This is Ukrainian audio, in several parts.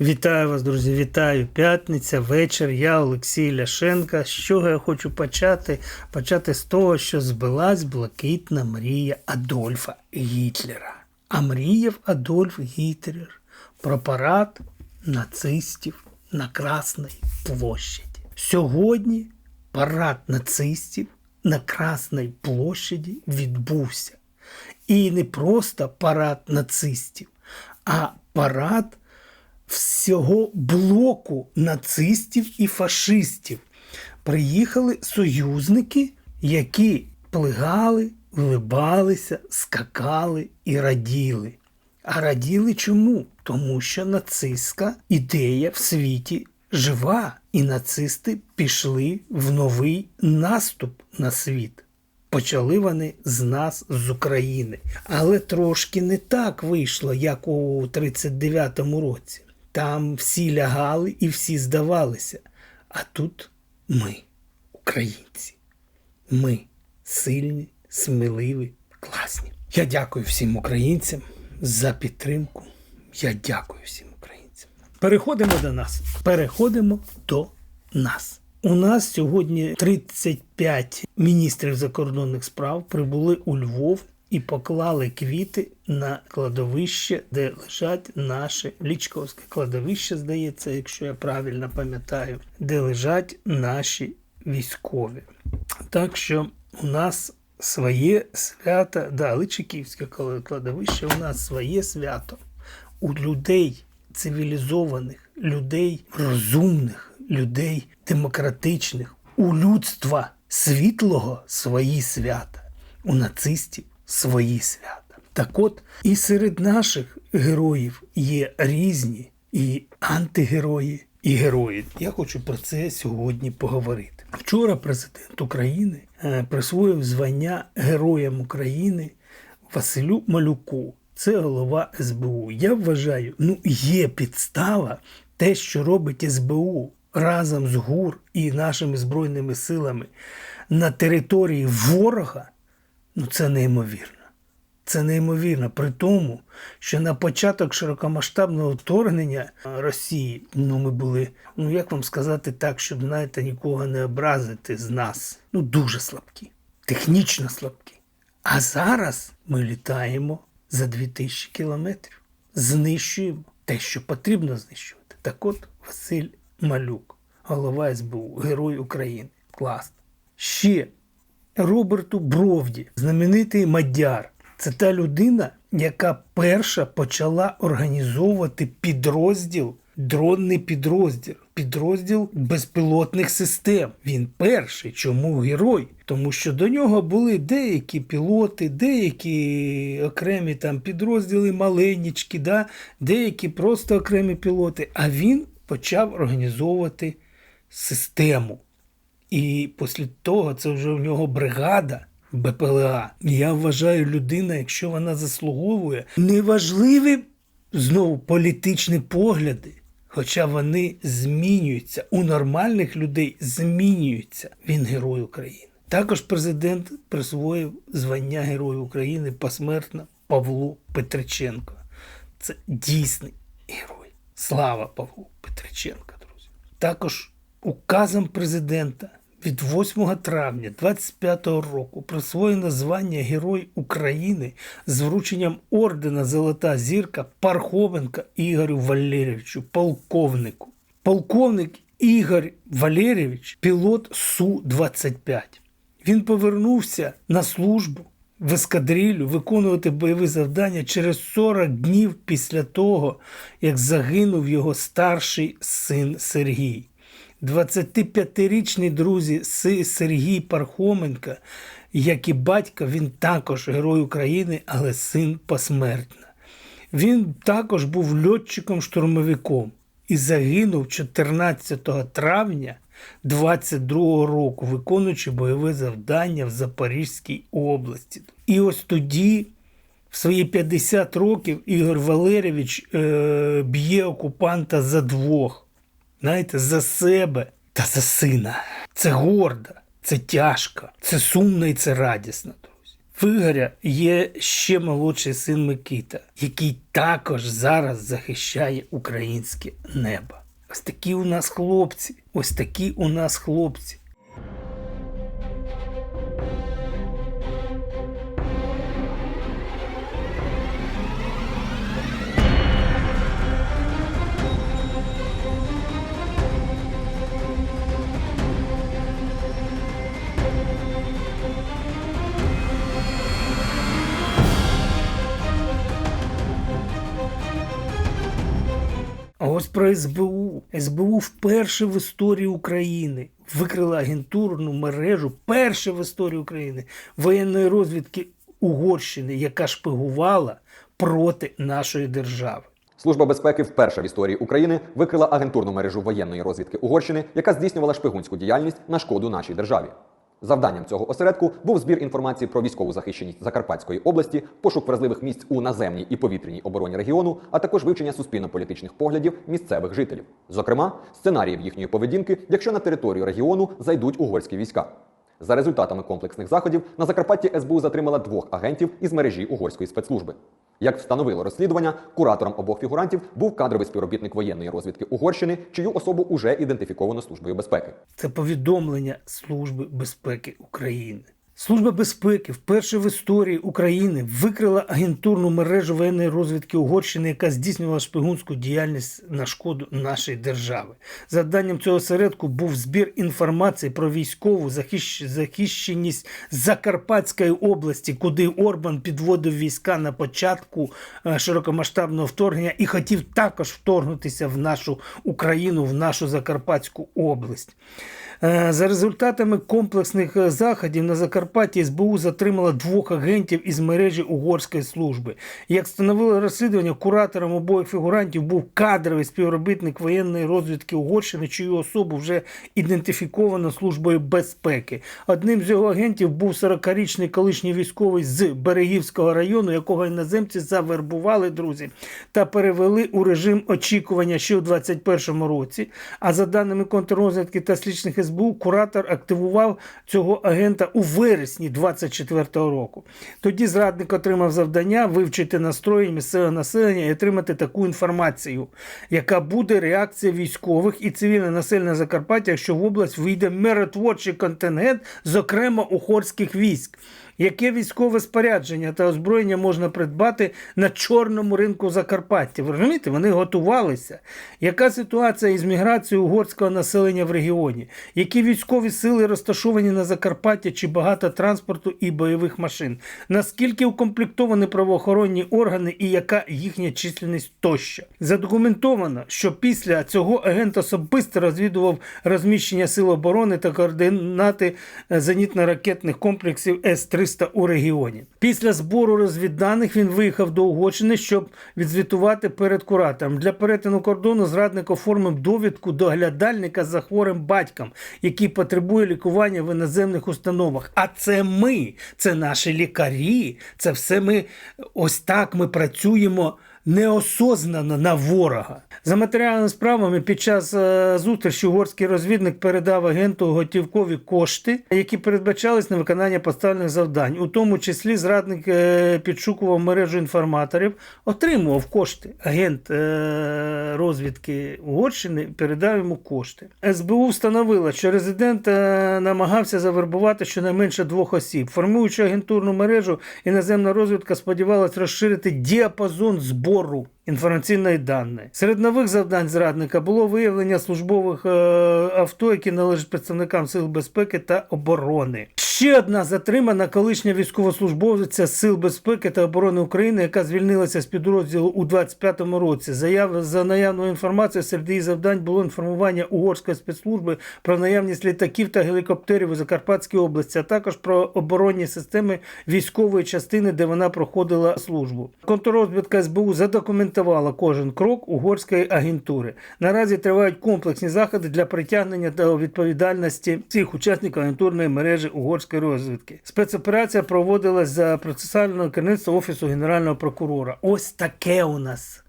Вітаю вас, друзі! Вітаю! П'ятниця, вечір. Я Олексій Ляшенка. З чого я хочу почати? Почати з того, що збилась блакитна мрія Адольфа Гітлера. А мріяв Адольф Гітлер про парад нацистів на Красній площаді. Сьогодні парад нацистів на Красній площаді відбувся. І не просто парад нацистів, а парад всього блоку нацистів і фашистів. Приїхали союзники, які плигали, влибалися, скакали і раділи. А раділи чому? Тому що нацистська ідея в світі жива, і нацисти пішли в новий наступ на світ. Почали вони з нас, з України. Але трошки не так вийшло, як у 39-му році. Там всі лягали і всі здавалися. А тут ми, українці. Ми сильні, сміливі, класні. Я дякую всім українцям за підтримку. Я дякую всім українцям. Переходимо до нас. Переходимо до нас. У нас сьогодні 35 міністрів закордонних справ прибули у Львов і поклали квіти на кладовище, де лежать наші Лічковське кладовище, здається, якщо я правильно пам'ятаю, де лежать наші військові. Так що у нас своє свято, да, Личиківське кладовище, у нас своє свято. У людей цивілізованих, людей розумних, людей демократичних, у людства світлого свої свята, у нацистів свої свята. Так от і серед наших героїв є різні і антигерої, і герої. Я хочу про це сьогодні поговорити. Вчора президент України е, присвоїв звання Героям України Василю Малюку. Це голова СБУ. Я вважаю, ну є підстава те, що робить СБУ разом з ГУР і нашими збройними силами на території ворога. Ну це неймовірно. Це неймовірно. При тому, що на початок широкомасштабного вторгнення Росії, ну ми були, ну як вам сказати так, щоб знаєте, нікого не образити з нас. Ну дуже слабкі, технічно слабкі. А зараз ми літаємо за 2000 кілометрів, знищуємо те, що потрібно знищувати. Так от Василь Малюк, голова СБУ, Герой України. Класно. Ще Роберту Бровді, знаменитий мадяр. Це та людина, яка перша почала організовувати підрозділ, дронний підрозділ, підрозділ безпілотних систем. Він перший. Чому герой? Тому що до нього були деякі пілоти, деякі окремі там підрозділи, маленькі, да? деякі просто окремі пілоти. А він почав організовувати систему. І після того це вже в нього бригада БПЛА. Я вважаю, людина, якщо вона заслуговує, неважливі знову політичні погляди, хоча вони змінюються. У нормальних людей змінюються. Він герой України. Також президент присвоїв звання Герою України посмертно Павлу Петриченко. Це дійсний герой. Слава Павлу Петриченко, друзі. Також указом президента від 8 травня 25 року присвоєно звання Герой України з врученням ордена Золота зірка Пархоменка Ігорю Валерійовичу, полковнику. Полковник Ігор Валерійович, пілот Су-25. Він повернувся на службу в ескадрилю виконувати бойові завдання через 40 днів після того, як загинув його старший син Сергій. 25-річний друзі Сергій Пархоменка, як і батько, він також герой України, але син посмертно. Він також був льотчиком-штурмовиком і загинув 14 травня 22-го року, виконуючи бойове завдання в Запорізькій області. І ось тоді. В свої 50 років Ігор Валерійович е, б'є окупанта за двох знаєте, за себе та за сина. Це гордо, це тяжко, це сумно і це радісно. В Ігоря є ще молодший син Микита, який також зараз захищає українське небо. Ось такі у нас хлопці. Ось такі у нас хлопці. А ось про СБУ. СБУ вперше в історії України викрила агентурну мережу, перше в історії України воєнної розвідки Угорщини, яка шпигувала проти нашої держави. Служба безпеки вперше в історії України викрила агентурну мережу воєнної розвідки Угорщини, яка здійснювала шпигунську діяльність на шкоду нашій державі. Завданням цього осередку був збір інформації про військову захищеність Закарпатської області, пошук вразливих місць у наземній і повітряній обороні регіону, а також вивчення суспільно-політичних поглядів місцевих жителів, зокрема сценаріїв їхньої поведінки, якщо на територію регіону зайдуть угорські війська. За результатами комплексних заходів на Закарпатті СБУ затримала двох агентів із мережі угорської спецслужби. Як встановило розслідування, куратором обох фігурантів був кадровий співробітник воєнної розвідки Угорщини, чию особу уже ідентифіковано службою безпеки. Це повідомлення Служби безпеки України. Служба безпеки вперше в історії України викрила агентурну мережу воєнної розвідки Угорщини, яка здійснювала шпигунську діяльність на шкоду нашої держави. Завданням цього осередку був збір інформації про військову захищ- захищеність Закарпатської області, куди Орбан підводив війська на початку е, широкомасштабного вторгнення і хотів також вторгнутися в нашу Україну, в нашу Закарпатську область. Е, За результатами комплексних е, заходів на Закарпатті СБУ затримала двох агентів із мережі угорської служби. Як встановило розслідування, куратором обох фігурантів був кадровий співробітник воєнної розвідки Угорщини, чию особу вже ідентифіковано службою безпеки. Одним з його агентів був 40-річний колишній військовий з Берегівського району, якого іноземці завербували друзі та перевели у режим очікування ще у 2021 році. А за даними контррозвідки та слідчних СБУ, куратор активував цього агента у вересні 2024 року. Тоді зрадник отримав завдання вивчити настрої місцевого населення і отримати таку інформацію, яка буде реакція військових і цивільне населення Закарпаття, якщо в область вийде миротворчий контингент, зокрема угорських військ. Яке військове спорядження та озброєння можна придбати на чорному ринку Закарпаття? Ви розумієте, вони готувалися. Яка ситуація із міграцією угорського населення в регіоні? Які військові сили розташовані на Закарпатті чи багато транспорту і бойових машин? Наскільки укомплектовані правоохоронні органи і яка їхня численність тощо? Задокументовано, що після цього агент особисто розвідував розміщення сил оборони та координати зенітно-ракетних комплексів С-300 у регіоні. Після збору розвідданих він виїхав до Угорщини, щоб відзвітувати перед куратором. Для перетину кордону зрадник оформив довідку доглядальника за хворим батьком, який потребує лікування в іноземних установах. А це ми, це наші лікарі, це все ми ось так ми працюємо неосознано на ворога. За матеріальними справами під час е, зустрічі угорський розвідник передав агенту готівкові кошти, які передбачались на виконання поставлених завдань. У тому числі зрадник е, підшукував мережу інформаторів, отримував кошти. Агент е, розвідки Угорщини передав йому кошти. СБУ встановила, що резидент намагався завербувати щонайменше двох осіб. Формуючи агентурну мережу, іноземна розвідка сподівалась розширити діапазон збору гору інформаційної даної. Серед нових завдань зрадника було виявлення службових е, авто, які належать представникам сил безпеки та оборони. Ще одна затримана колишня військовослужбовиця Сил безпеки та оборони України, яка звільнилася з підрозділу у 25-му році. Заяв за наявною інформацією серед її завдань було інформування угорської спецслужби про наявність літаків та гелікоптерів у Закарпатській області, а також про оборонні системи військової частини, де вона проходила службу. Контррозвідка СБУ задокументувала кожен крок угорської агентури. Наразі тривають комплексні заходи для притягнення до відповідальності всіх учасників агентурної мережі угорської розвідки. Спецоперація проводилась за процесуального керівництва Офісу Генерального прокурора. Ось таке у нас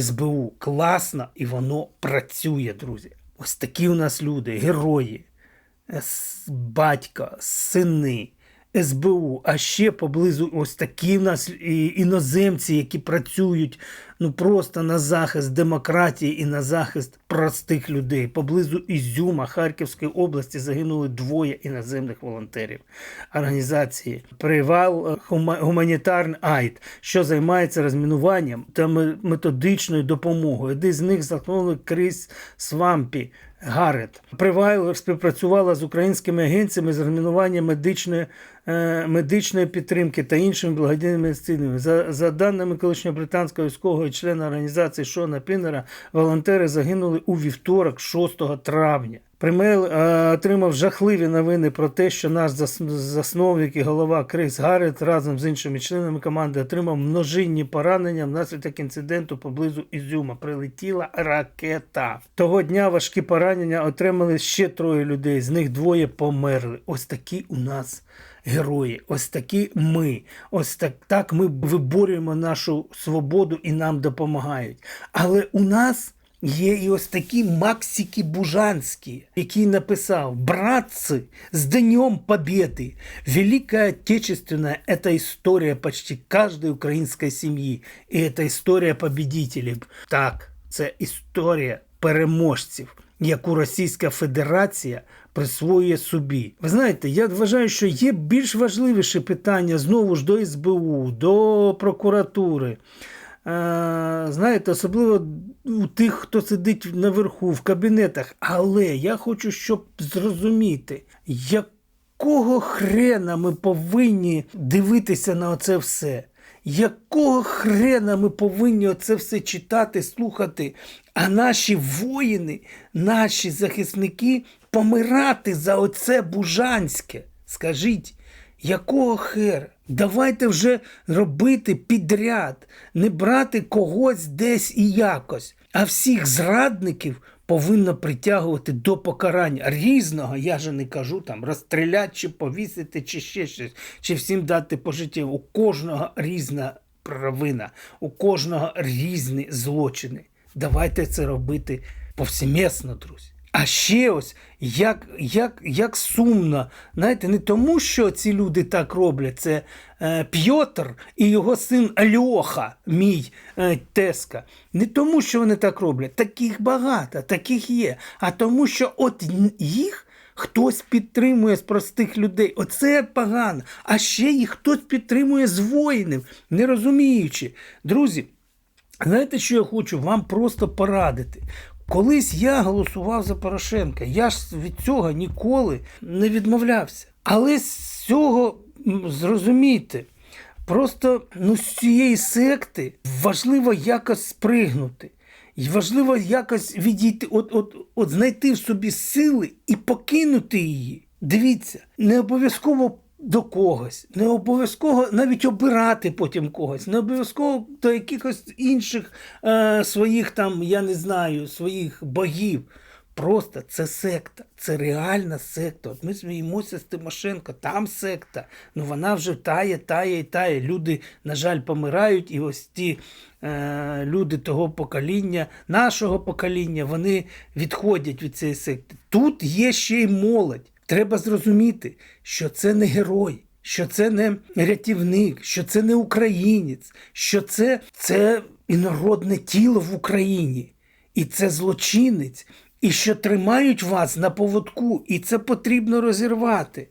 СБУ. Класно і воно працює, друзі. Ось такі у нас люди, герої, батько, сини, СБУ, а ще поблизу ось такі в нас іноземці, які працюють ну просто на захист демократії і на захист простих людей. Поблизу Ізюма Харківської області загинули двоє іноземних волонтерів організації Привал е, гуманітарний айд, що займається розмінуванням та методичною допомогою. Один з них заткнули Кріс Свампі. Гарет Привайл співпрацювала з українськими агенціями з розмінування медичної, е, медичної підтримки та іншими благодійними цінами. За, за даними колишнього британського військового і члена організації Шона Піннера, волонтери загинули у вівторок, 6 травня. Е, отримав жахливі новини про те, що наш засновник і голова Крис Гаррет разом з іншими членами команди отримав множинні поранення внаслідок інциденту поблизу Ізюма. Прилетіла ракета. Того дня важкі поранення отримали ще троє людей. З них двоє померли. Ось такі у нас герої. Ось такі ми. Ось так, так ми виборюємо нашу свободу і нам допомагають. Але у нас. Є і ось такі Максики Бужанські, який написав «Братцы, с Днем Победы! Великая Отечественная – это история почти каждой української сім'ї. І это історія победителів. Так, це історія переможців, яку Російська Федерація присвоює собі. Ви знаєте, я вважаю, що є більш важливіші питання знову ж до СБУ, до прокуратури. Е, знаєте, особливо у тих, хто сидить наверху, в кабінетах. Але я хочу, щоб зрозуміти, якого хрена ми повинні дивитися на оце все. Якого хрена ми повинні оце все читати, слухати, а наші воїни, наші захисники помирати за оце бужанське? Скажіть, якого хера? Давайте вже робити підряд, не брати когось десь і якось, а всіх зрадників повинно притягувати до покарання різного. Я же не кажу там розстріляти чи повісити, чи ще щось, чи всім дати по житті. У кожного різна провина, у кожного різні злочини. Давайте це робити повсімісно, друзі. А ще ось як, як, як сумно, знаєте, не тому, що ці люди так роблять, це е, П'єтр і його син Альоха, мій е, Теска. Не тому, що вони так роблять, таких багато, таких є. А тому, що от їх хтось підтримує з простих людей. Оце погано. А ще їх хтось підтримує з воїнів, не розуміючи. Друзі, знаєте, що я хочу вам просто порадити? Колись я голосував за Порошенка. Я ж від цього ніколи не відмовлявся. Але з цього зрозумійте, просто ну, з цієї секти важливо якось спригнути. І важливо якось відійти, от, от, от знайти в собі сили і покинути її. Дивіться, не обов'язково до когось, не обов'язково навіть обирати потім когось, не обов'язково до якихось інших е, своїх там, я не знаю, своїх богів. Просто це секта, це реальна секта. От ми сміємося з Тимошенко, там секта. Ну вона вже тає, тає і тає. Люди, на жаль, помирають, і ось ті е, люди того покоління, нашого покоління, вони відходять від цієї секти. Тут є ще й молодь. Треба зрозуміти, що це не герой, що це не рятівник, що це не українець, що це, це інородне тіло в Україні, і це злочинець, і що тримають вас на поводку, і це потрібно розірвати.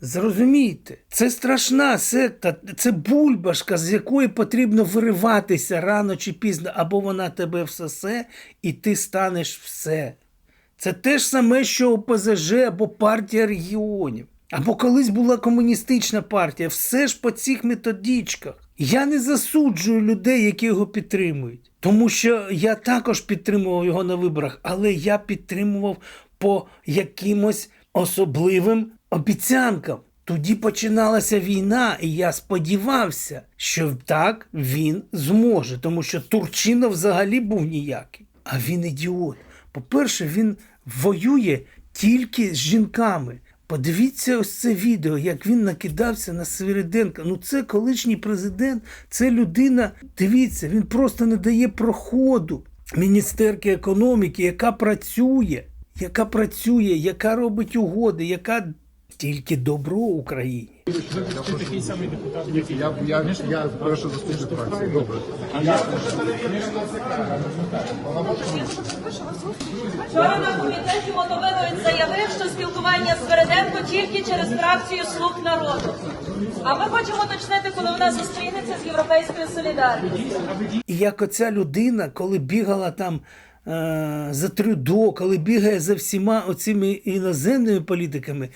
Зрозумійте, це страшна секта, це бульбашка, з якої потрібно вириватися рано чи пізно, або вона тебе всосе, і ти станеш все. Це те ж саме, що ОПЗЖ або партія регіонів. Або колись була комуністична партія. Все ж по цих методичках. Я не засуджую людей, які його підтримують. Тому що я також підтримував його на виборах, але я підтримував по якимось особливим обіцянкам. Тоді починалася війна, і я сподівався, що так він зможе, тому що Турчинов взагалі був ніякий. А він ідіот. По-перше, він воює тільки з жінками. Подивіться ось це відео, як він накидався на Свириденка. Ну це колишній президент, це людина. Дивіться, він просто не дає проходу міністерки економіки, яка працює, яка працює, яка робить угоди, яка тільки добро Україні. Я, я, я перший заступник фракції. Добре. Вчора на комітеті Мотовиловець заявив, що спілкування з Береденко тільки через фракцію слуг народу. А ми хочемо уточнити, коли вона зустрінеться з європейською солідарністю. І як оця людина, коли бігала там е, за Трюдо, коли бігає за всіма оцими іноземними політиками,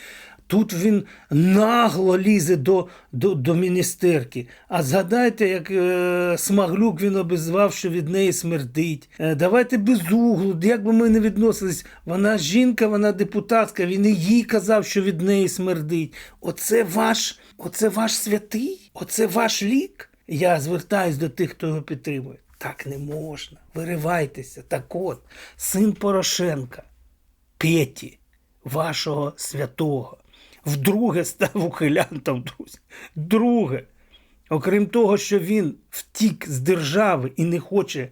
тут він нагло лізе до, до, до міністерки. А згадайте, як е, Смаглюк він обізвав, що від неї смердить. Е, давайте без углу, як би ми не відносились. Вона жінка, вона депутатка, він і їй казав, що від неї смердить. Оце ваш, оце ваш святий, оце ваш лік. Я звертаюсь до тих, хто його підтримує. Так не можна. Виривайтеся. Так от, син Порошенка, Петі, вашого святого, вдруге став ухилянтом, друзі. Друге. Окрім того, що він втік з держави і не хоче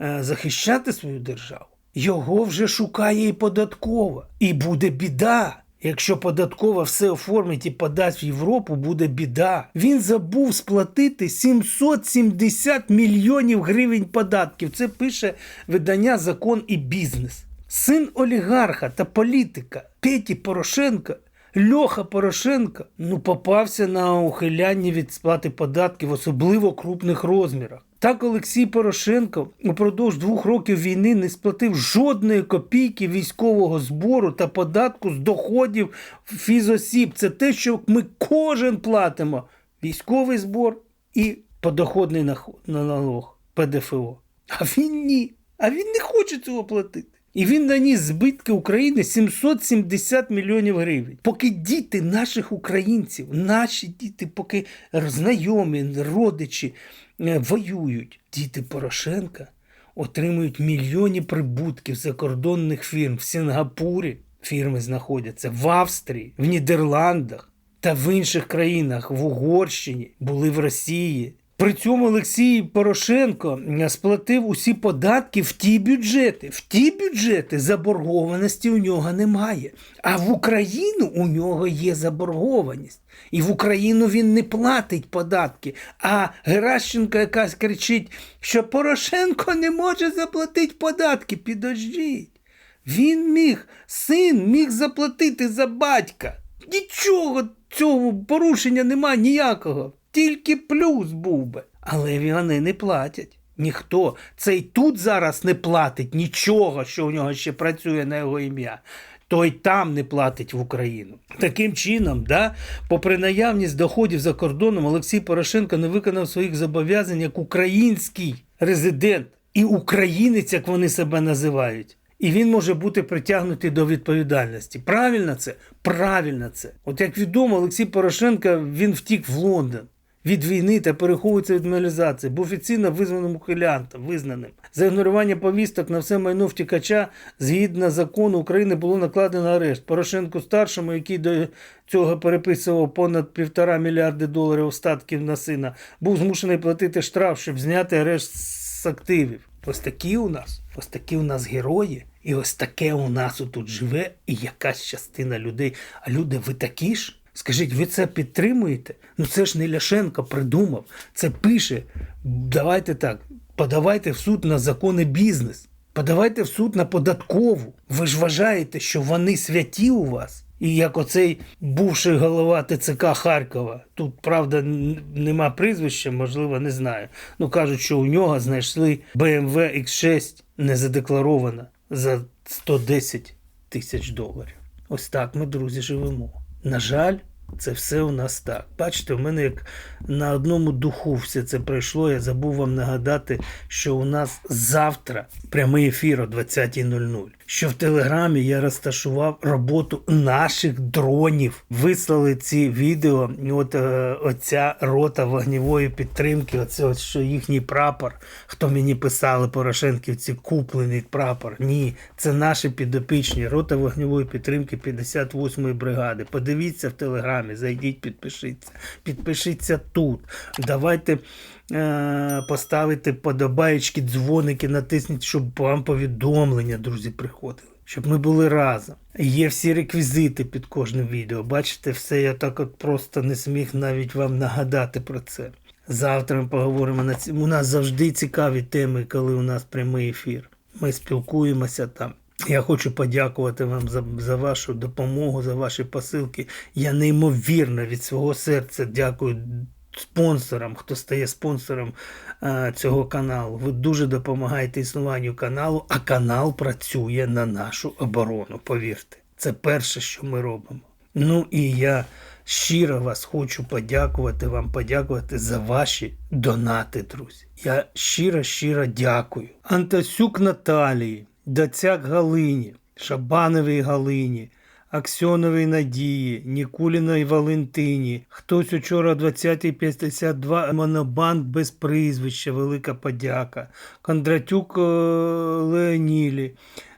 е, захищати свою державу, його вже шукає і податкова. І буде біда. Якщо податкова все оформить і подасть в Європу, буде біда. Він забув сплатити 770 мільйонів гривень податків. Це пише видання Закон і бізнес. Син олігарха та політика Петі Порошенка Льоха Порошенка ну попався на ухиляння від сплати податків, в особливо крупних розмірах. Так Олексій Порошенко упродовж двох років війни не сплатив жодної копійки військового збору та податку з доходів фізосіб. Це те, що ми кожен платимо: військовий збор і подоходний налог ПДФО. А він ні. А він не хоче цього платити. І він наніс збитки України 770 мільйонів гривень. Поки діти наших українців, наші діти, поки знайомі, родичі е, воюють, діти Порошенка отримують мільйони прибутків закордонних фірм в Сінгапурі. Фірми знаходяться в Австрії, в Нідерландах та в інших країнах, в Угорщині, були в Росії. При цьому Олексій Порошенко е, сплатив усі податки в ті бюджети. В ті бюджети заборгованості у нього немає. А в Україну у нього є заборгованість. І в Україну він не платить податки. А Геращенко якась кричить, що Порошенко не може заплатити податки. Підождіть. Він міг, син міг заплатити за батька. Нічого цього порушення немає ніякого. Тільки плюс був би. Але вони не платять. Ніхто. Цей тут зараз не платить нічого, що у нього ще працює на його ім'я. Той там не платить в Україну. Таким чином, да, попри наявність доходів за кордоном, Олексій Порошенко не виконав своїх зобов'язань як український резидент і українець, як вони себе називають. І він може бути притягнутий до відповідальності. Правильно це? Правильно це. От як відомо, Олексій Порошенко він втік в Лондон від війни та переховується від мобілізації, був офіційно визнаним ухилянтом, визнаним. За ігнорування повісток на все майно втікача, згідно закону України, було накладено арешт. Порошенку старшому, який до цього переписував понад півтора мільярди доларів статків на сина, був змушений платити штраф, щоб зняти арешт з активів. Ось такі у нас, ось такі у нас герої, і ось таке у нас отут живе, і якась частина людей. А люди, ви такі ж? Скажіть, ви це підтримуєте? Ну це ж не Ляшенко придумав. Це пише. Давайте так, подавайте в суд на закони бізнес. Подавайте в суд на податкову. Ви ж вважаєте, що вони святі у вас? І як оцей бувший голова ТЦК Харкова, тут правда нема прізвища, можливо, не знаю. Ну кажуть, що у нього знайшли BMW X6 незадекларована за 110 тисяч доларів. Ось так ми, друзі, живемо. На жаль, це все у нас так. Бачите, у мене як на одному духу все це пройшло. Я забув вам нагадати, що у нас завтра прямий ефір о 20.00. Що в телеграмі я розташував роботу наших дронів. Вислали ці відео. От е, оця рота вогневої підтримки, оце от що їхній прапор. Хто мені писали Порошенківці, куплений прапор. Ні, це наші підопічні. Рота вогневої підтримки 58-ї бригади. Подивіться в телеграмі, зайдіть, підпишіться. Підпишіться тут. Давайте поставити подобаєчки, дзвоники, натисніть, щоб вам повідомлення, друзі, приходили. щоб ми були разом. Є всі реквізити під кожним відео. Бачите, все я так от просто не зміг навіть вам нагадати про це. Завтра ми поговоримо на ці. У нас завжди цікаві теми, коли у нас прямий ефір. Ми спілкуємося там. Я хочу подякувати вам за, за вашу допомогу, за ваші посилки. Я неймовірно від свого серця дякую спонсорам, хто стає спонсором е, цього каналу. Ви дуже допомагаєте існуванню каналу, а канал працює на нашу оборону. Повірте, це перше, що ми робимо. Ну і я щиро вас хочу подякувати вам, подякувати за ваші донати, друзі. Я щиро, щиро дякую. Антасюк Наталії, Дацяк Галині, Шабановій Галині. Аксьоновій Надії, Нікуліної Валентині. Хтось учора о 20.52 монобанк без прізвища, велика подяка. Кондратюк е, Леонілі.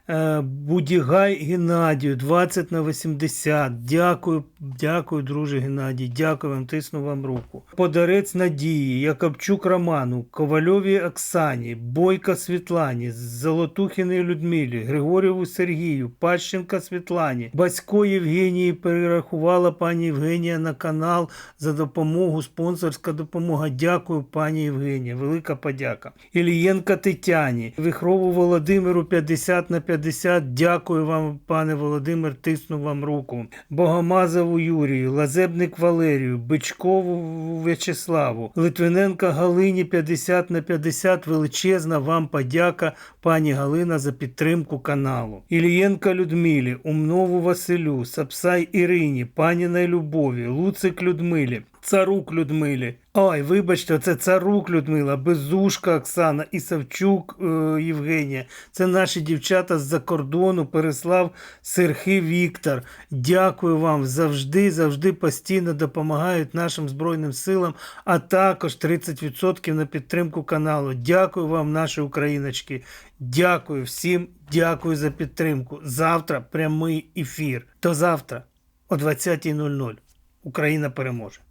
Е, Будігай Геннадію, 20 на 80. Дякую, дякую, друже Геннадій. Дякую вам, тисну вам руку. Подарець Надії, Якобчук Роману, Ковальові Оксані, Бойко Світлані, Золотухіній Людмилі, Григорєву Сергію, Пащенка Світлані, Басько Євгенії перерахувала пані Євгенія на канал за допомогу, спонсорська допомога. Дякую, пані Євгенія. Велика подяка. Ілієнка Тетяні, Вихрову Володимиру 50 на 50. Дякую вам, пане Володимир, тисну вам руку. Богомазову Юрію, Лазебник Валерію, Бичкову В'ячеславу, Литвиненка Галині 50 на 50. Величезна вам подяка, пані Галина, за підтримку каналу. Ілієнка Людмилі, Умнову Василю, Сапсай Ірині, Паніна Любові, Луцик Людмилі. Царук Людмилі. Ой, вибачте, це Царук Людмила, Безушка Оксана і Савчук е, Євгенія. Це наші дівчата з-за кордону, Переслав Серхи Віктор. Дякую вам завжди, завжди постійно допомагають нашим Збройним силам, а також 30% на підтримку каналу. Дякую вам, наші україночки. Дякую всім, дякую за підтримку. Завтра прямий ефір. До завтра о 20.00. Україна переможе.